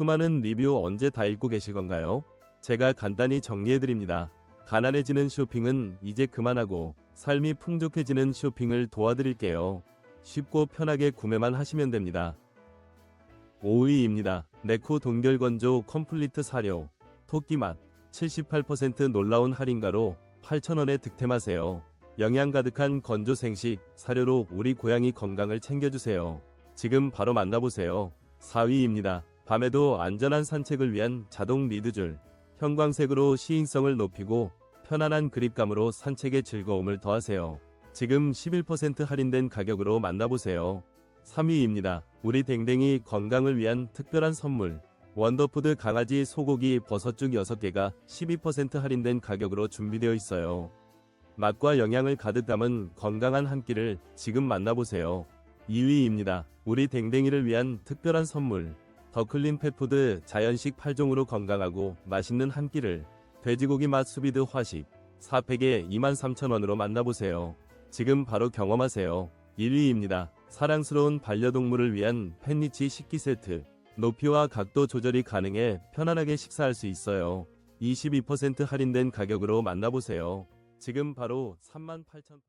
수많은 리뷰 언제 다 읽고 계실 건가요? 제가 간단히 정리해드립니다. 가난해지는 쇼핑은 이제 그만하고 삶이 풍족해지는 쇼핑을 도와드릴게요. 쉽고 편하게 구매만 하시면 됩니다. 5위입니다. 네코 동결건조 컴플리트 사료 토끼맛 78% 놀라운 할인가로 8,000원에 득템하세요. 영양 가득한 건조 생식 사료로 우리 고양이 건강을 챙겨주세요. 지금 바로 만나보세요. 4위입니다. 밤에도 안전한 산책을 위한 자동 리드줄 형광색으로 시인성을 높이고 편안한 그립감으로 산책의 즐거움을 더하세요. 지금 11% 할인된 가격으로 만나보세요. 3위입니다. 우리 댕댕이 건강을 위한 특별한 선물. 원더푸드 강아지 소고기 버섯죽 6개가 12% 할인된 가격으로 준비되어 있어요. 맛과 영양을 가득 담은 건강한 한 끼를 지금 만나보세요. 2위입니다. 우리 댕댕이를 위한 특별한 선물. 더 클린 펫푸드 자연식 8종으로 건강하고 맛있는 한 끼를 돼지고기 맛 수비드 화식 4팩에 23,000원으로 만나보세요. 지금 바로 경험하세요. 1위입니다. 사랑스러운 반려동물을 위한 팬리치 식기 세트. 높이와 각도 조절이 가능해 편안하게 식사할 수 있어요. 22% 할인된 가격으로 만나보세요. 지금 바로 38,000